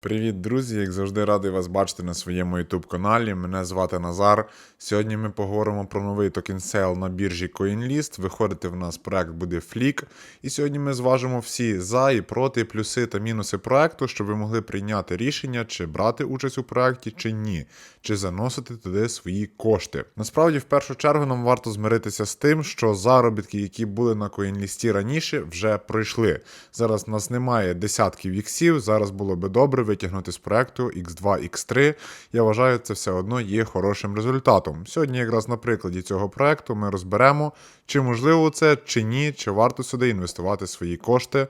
Привіт, друзі! Як завжди радий вас бачити на своєму YouTube каналі. Мене звати Назар. Сьогодні ми поговоримо про новий токен сейл на біржі CoinList. Виходити в нас проект буде Flick. І сьогодні ми зважимо всі за і проти, плюси та мінуси проекту, щоб ви могли прийняти рішення, чи брати участь у проекті, чи ні, чи заносити туди свої кошти. Насправді, в першу чергу, нам варто змиритися з тим, що заробітки, які були на CoinList раніше, вже пройшли. Зараз у нас немає десятків іксів. Зараз було би добре витягнути з проекту X2, X3. Я вважаю, це все одно є хорошим результатом. Сьогодні, якраз на прикладі цього проекту, ми розберемо, чи можливо це, чи ні, чи варто сюди інвестувати свої кошти.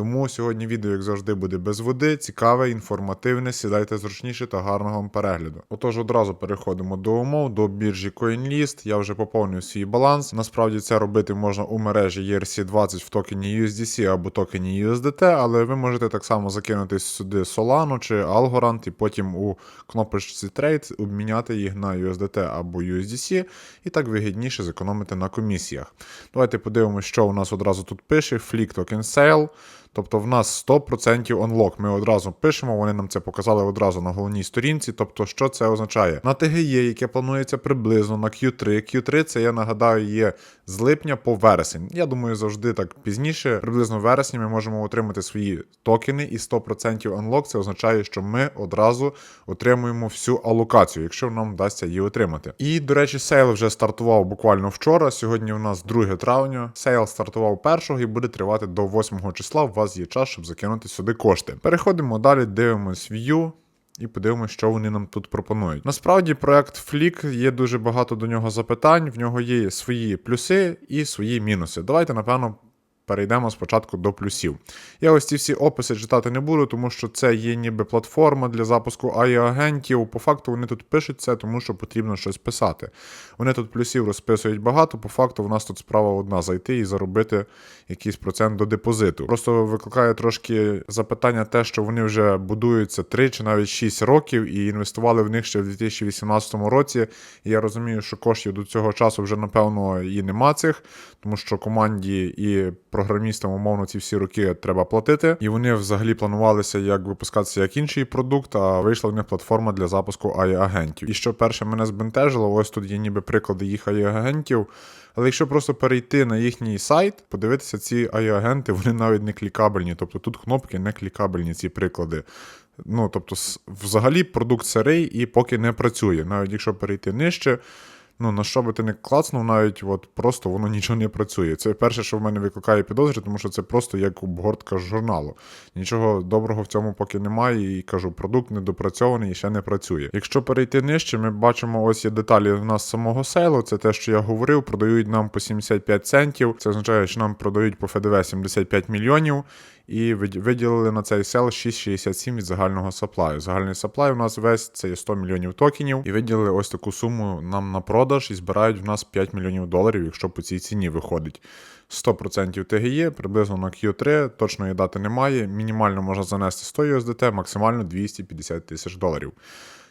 Тому сьогодні відео, як завжди, буде без води, цікаве, інформативне. Сідайте зручніше та гарного вам перегляду. Отож, одразу переходимо до умов, до біржі CoinList. Я вже поповнюю свій баланс. Насправді це робити можна у мережі ERC20 в токені USDC або токені USDT, але ви можете так само закинути сюди Solano чи Algorand і потім у кнопочці Trade обміняти їх на USDT або USDC, і так вигідніше зекономити на комісіях. Давайте подивимося, що у нас одразу тут пише: Flick Token Sale. Тобто в нас 100% онлок. Ми одразу пишемо, вони нам це показали одразу на головній сторінці. Тобто, що це означає? На TGE, яке планується приблизно на Q3. Q3 це я нагадаю є з липня по вересень. Я думаю, завжди так пізніше, приблизно в вересні, ми можемо отримати свої токени, і 100% онлок це означає, що ми одразу отримуємо всю алокацію, якщо нам вдасться її отримати. І, до речі, сейл вже стартував буквально вчора. Сьогодні у нас 2 травня. Сейл стартував 1 і буде тривати до 8 числа. Вас є час, щоб закинути сюди кошти. Переходимо далі, дивимось View. І подивимося, що вони нам тут пропонують. Насправді, проект Flick є дуже багато до нього запитань. В нього є свої плюси і свої мінуси. Давайте, напевно, перейдемо спочатку до плюсів. Я ось ці всі описи читати не буду, тому що це є ніби платформа для запуску AI-агентів. По факту вони тут пишуть це, тому що потрібно щось писати. Вони тут плюсів розписують багато. По факту, в нас тут справа одна зайти і заробити якийсь процент до депозиту. Просто викликає трошки запитання, те, що вони вже будуються 3 чи навіть 6 років і інвестували в них ще в 2018 році. І я розумію, що коштів до цього часу вже напевно і нема цих, тому що команді і програмістам, умовно, ці всі роки треба платити. І вони взагалі планувалися як випускатися як інший продукт, а вийшла в них платформа для запуску AI-агентів. І що перше мене збентежило, ось тут є ніби приклади їх AI-агентів. Але якщо просто перейти на їхній сайт, подивитися ці AI-агенти, вони навіть не клікабельні. Тобто тут кнопки не клікабельні, ці приклади. Ну, тобто, взагалі продукт сирий і поки не працює. Навіть якщо перейти нижче, ну на що би ти не клацнув, навіть от просто воно нічого не працює. Це перше, що в мене викликає підозри, тому що це просто як обгортка журналу. Нічого доброго в цьому поки немає, і кажу, продукт недопрацьований і ще не працює. Якщо перейти нижче, ми бачимо, ось є деталі в нас самого сейлу. Це те, що я говорив, продають нам по 75 центів. Це означає, що нам продають по ФДВ 75 мільйонів. І виділили на цей сел 6,67 від загального саплаю. Загальний саплай у нас весь це є 100 мільйонів токенів. І виділили ось таку суму нам на продаж і збирають в нас 5 мільйонів доларів, якщо по цій ціні виходить. 100% ТГЄ, приблизно на Q3, точної дати немає. Мінімально можна занести 100 USDT, максимально 250 тисяч доларів.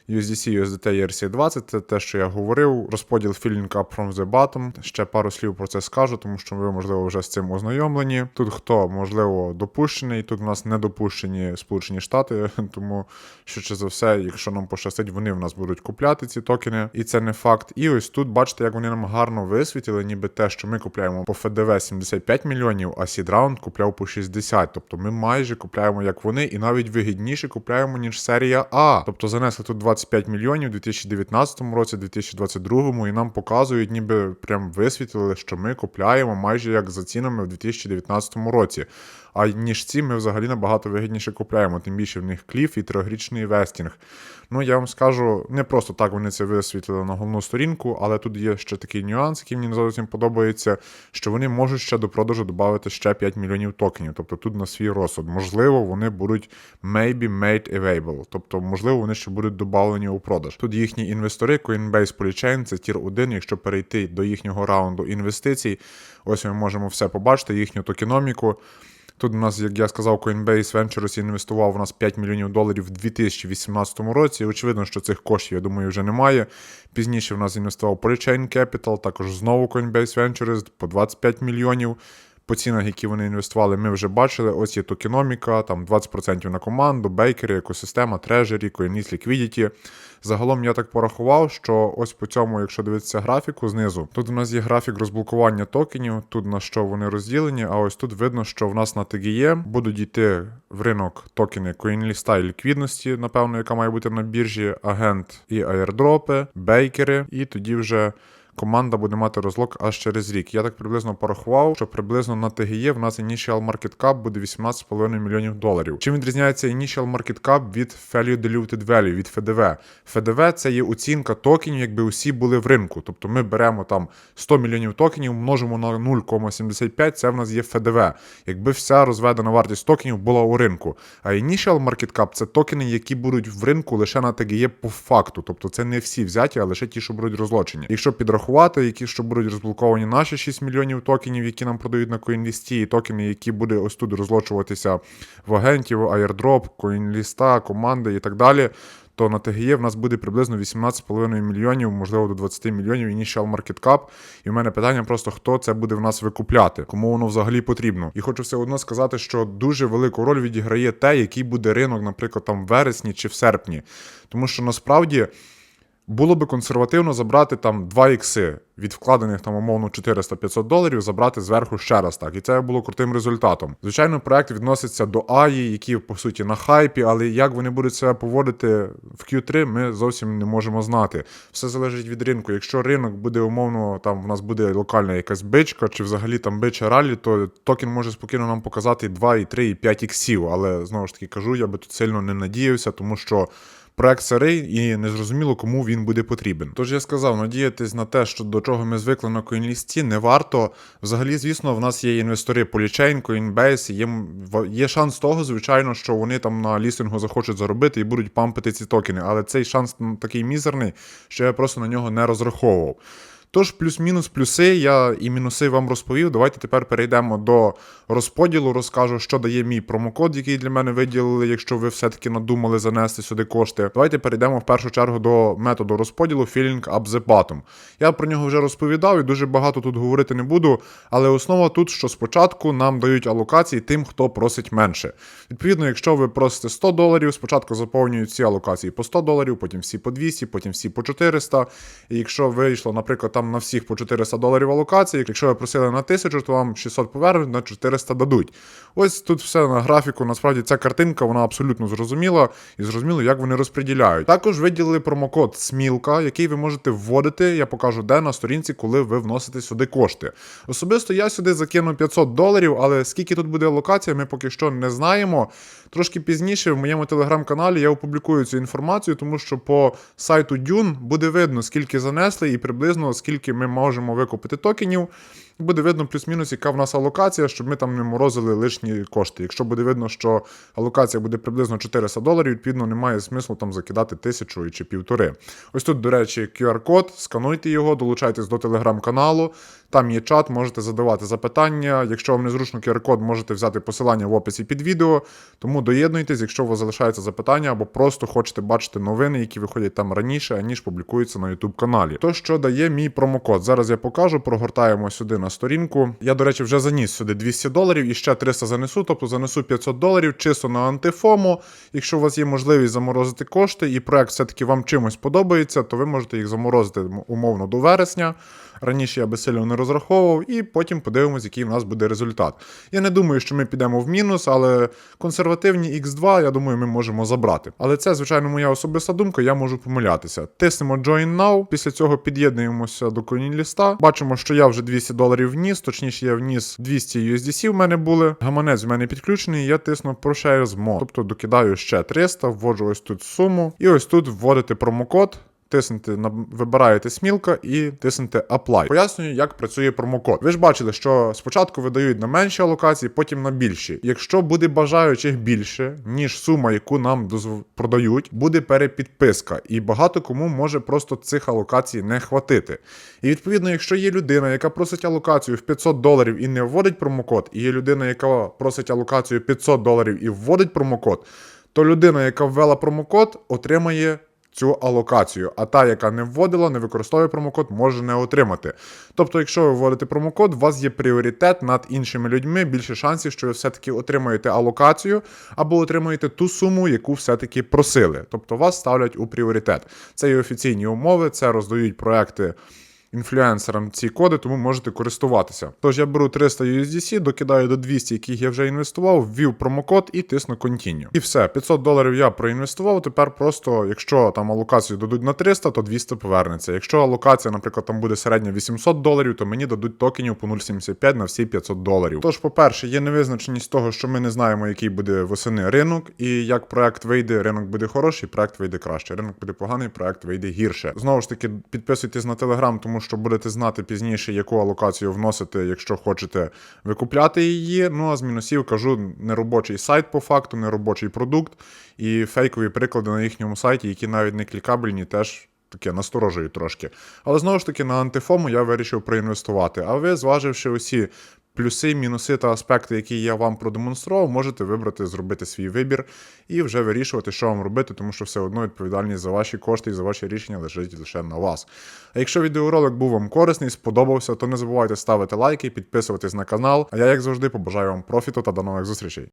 USDC, USDT ERC20 це те, що я говорив. Розподіл filling up from the bottom. Ще пару слів про це скажу, тому що ви, можливо, вже з цим ознайомлені. Тут хто, можливо, допущений, тут в нас не допущені Сполучені Штати, тому що за все, якщо нам пощастить, вони в нас будуть купляти ці токени, і це не факт. І ось тут бачите, як вони нам гарно висвітили, ніби те, що ми купляємо по ФДВ 75 мільйонів, а Seed купляв по 60. Тобто ми майже купляємо як вони, і навіть вигідніше купляємо, ніж серія А. Тобто занесли тут 20 25 мільйонів у 2019 році, 2022 і нам показують, ніби прям висвітлили, що ми купляємо майже як за цінами в 2019 році. А ніж ці ми взагалі набагато вигідніше купляємо, тим більше в них кліф і трьохрічний вестінг. Ну, я вам скажу, не просто так вони це висвітлили на головну сторінку, але тут є ще такий нюанс, який мені не зовсім подобається, що вони можуть ще до продажу додати ще 5 мільйонів токенів. Тобто тут на свій розсуд. Можливо, вони будуть maybe made available. Тобто, можливо, вони ще будуть додавлені у продаж. Тут їхні інвестори, Coinbase Polychain, це тір 1, якщо перейти до їхнього раунду інвестицій, ось ми можемо все побачити, їхню токеноміку. Тут у нас, як я сказав, Coinbase Ventures інвестував у нас 5 мільйонів доларів в 2018 році. Очевидно, що цих коштів, я думаю, вже немає. Пізніше в нас інвестував Polychain Capital, також знову Coinbase Ventures по 25 мільйонів. По цінах, які вони інвестували, ми вже бачили. Ось є токеноміка, там 20% на команду, бейкери, екосистема, трежері, CoinList Liquidity. Загалом я так порахував, що ось по цьому, якщо дивитися графіку знизу, тут у нас є графік розблокування токенів, тут на що вони розділені, а ось тут видно, що в нас на TGE будуть йти в ринок токени CoinList і ліквідності, напевно, яка має бути на біржі, агент і аірдропи, бейкери, і тоді вже. Команда буде мати розлог аж через рік. Я так приблизно порахував, що приблизно на TGE в нас Initial Market Cap буде 18,5 мільйонів доларів. Чим відрізняється Initial Market Cap від Value Diluted Value, від FDV? FDV – це є оцінка токенів, якби усі були в ринку. Тобто ми беремо там 100 мільйонів токенів, множимо на 0,75, це в нас є FDV. Якби вся розведена вартість токенів була у ринку. А Initial Market Cap – це токени, які будуть в ринку лише на TGE по факту. Тобто це не всі взяті, а лише ті, що будуть розлочені. Якщо підрахувати, які що будуть розблоковані наші 6 мільйонів токенів, які нам продають на CoinList, і токени, які буде ось тут розлочуватися в агентів, airdrop, CoinList, команди і так далі. То на TGE в нас буде приблизно 18,5 мільйонів, можливо, до 20 мільйонів initial market cap. І в мене питання просто, хто це буде в нас викупляти, кому воно взагалі потрібно. І хочу все одно сказати, що дуже велику роль відіграє те, який буде ринок, наприклад, там в вересні чи в серпні. Тому що насправді. Було би консервативно забрати там 2 ікси від вкладених там умовно 400-500 доларів, забрати зверху ще раз так. І це було крутим результатом. Звичайно, проект відноситься до АІ, які по суті на хайпі, але як вони будуть себе поводити в Q3, ми зовсім не можемо знати. Все залежить від ринку. Якщо ринок буде умовно, там в нас буде локальна якась бичка, чи взагалі там бича ралі, то токен може спокійно нам показати 2, і 3, і 5 іксів. Але знову ж таки кажу, я би тут сильно не надіявся, тому що. Проект сирий і незрозуміло, кому він буде потрібен. Тож я сказав, надіятись на те, що до чого ми звикли на CoinList, не варто. Взагалі, звісно, в нас є інвестори Polychain, Coinbase, є, є шанс того, звичайно, що вони там на лістингу захочуть заробити і будуть пампити ці токени. Але цей шанс такий мізерний, що я просто на нього не розраховував. Тож, плюс-мінус плюси, я і мінуси вам розповів. Давайте тепер перейдемо до розподілу. Розкажу, що дає мій промокод, який для мене виділили, якщо ви все-таки надумали занести сюди кошти. Давайте перейдемо в першу чергу до методу розподілу Filling Up the Bottom. Я про нього вже розповідав і дуже багато тут говорити не буду. Але основа тут, що спочатку нам дають алокації тим, хто просить менше. Відповідно, якщо ви просите 100 доларів, спочатку заповнюють ці алокації по 100 доларів, потім всі по 200, потім всі по 400. І якщо вийшло, наприклад, там на всіх по 400 доларів алокації. Якщо ви просили на 1000, то вам 600 повернуть, на 400 дадуть. Ось тут все на графіку. Насправді ця картинка вона абсолютно зрозуміла і зрозуміло, як вони розподіляють. Також виділили промокод Смілка, який ви можете вводити. Я покажу де на сторінці, коли ви вносите сюди кошти. Особисто я сюди закину 500 доларів, але скільки тут буде алокація, ми поки що не знаємо. Трошки пізніше в моєму телеграм-каналі я опублікую цю інформацію, тому що по сайту Dune буде видно, скільки занесли, і приблизно скільки ми можемо викупити токенів. Буде видно плюс-мінус, яка в нас алокація, щоб ми там не морозили лишні кошти. Якщо буде видно, що алокація буде приблизно 400 доларів, відповідно немає смислу там закидати тисячу чи півтори. Ось тут, до речі, QR-код, скануйте його, долучайтесь до телеграм-каналу. Там є чат, можете задавати запитання. Якщо вам незручно QR-код, можете взяти посилання в описі під відео. Тому доєднуйтесь, якщо у вас залишається запитання, або просто хочете бачити новини, які виходять там раніше, аніж публікуються на YouTube каналі. То, що дає мій промокод. Зараз я покажу, прогортаємо сюди на сторінку. Я, до речі, вже заніс сюди 200 доларів і ще 300 занесу, тобто занесу 500 доларів чисто на антифому. Якщо у вас є можливість заморозити кошти, і проект все-таки вам чимось подобається, то ви можете їх заморозити умовно до вересня. Раніше я би сильно не розраховував, і потім подивимось, який в нас буде результат. Я не думаю, що ми підемо в мінус, але консервативні X2, я думаю, ми можемо забрати. Але це, звичайно, моя особиста думка, я можу помилятися. Тиснемо Join Now, після цього під'єднуємося до CoinList. Бачимо, що я вже 200 доларів вніс, точніше, я вніс 200 USDC в мене були. Гаманець в мене підключений, я тисну Pro з Mo. Тобто докидаю ще 300, вводжу ось тут суму. І ось тут вводити промокод тиснете на вибираєте смілка і тиснете Apply. Пояснюю, як працює промокод. Ви ж бачили, що спочатку видають на менші алокації, потім на більші. Якщо буде бажаючих більше, ніж сума, яку нам дозв... продають, буде перепідписка, і багато кому може просто цих алокацій не хватити. І відповідно, якщо є людина, яка просить алокацію в 500 доларів і не вводить промокод, і є людина, яка просить алокацію 500 доларів і вводить промокод, то людина, яка ввела промокод, отримає цю алокацію, а та, яка не вводила, не використовує промокод, може не отримати. Тобто, якщо ви вводите промокод, у вас є пріоритет над іншими людьми, більше шансів, що ви все-таки отримаєте алокацію або отримаєте ту суму, яку все-таки просили. Тобто вас ставлять у пріоритет. Це є офіційні умови, це роздають проекти інфлюенсерам ці коди, тому можете користуватися. Тож я беру 300 USDC, докидаю до 200, яких я вже інвестував, ввів промокод і тисну Continue. І все, 500 доларів я проінвестував. Тепер просто, якщо там алокацію дадуть на 300, то 200 повернеться. Якщо алокація, наприклад, там буде середня 800 доларів, то мені дадуть токенів по 0,75 на всі 500 доларів. Тож, по-перше, є невизначеність того, що ми не знаємо, який буде восени ринок, і як проект вийде, ринок буде хороший, проект вийде краще. Ринок буде поганий, проект вийде гірше. Знову ж таки, підписуйтесь на телеграм, що будете знати пізніше, яку алокацію вносити, якщо хочете викупляти її. Ну а з мінусів кажу неробочий сайт по факту, неробочий продукт і фейкові приклади на їхньому сайті, які навіть не клікабельні, теж. Таке насторожує трошки. Але знову ж таки на антифому я вирішив проінвестувати. А ви, зваживши усі плюси, мінуси та аспекти, які я вам продемонстрував, можете вибрати, зробити свій вибір і вже вирішувати, що вам робити, тому що все одно відповідальність за ваші кошти і за ваші рішення лежить лише на вас. А якщо відеоролик був вам корисний, сподобався, то не забувайте ставити лайки, підписуватись на канал. А я, як завжди, побажаю вам профіту та до нових зустрічей.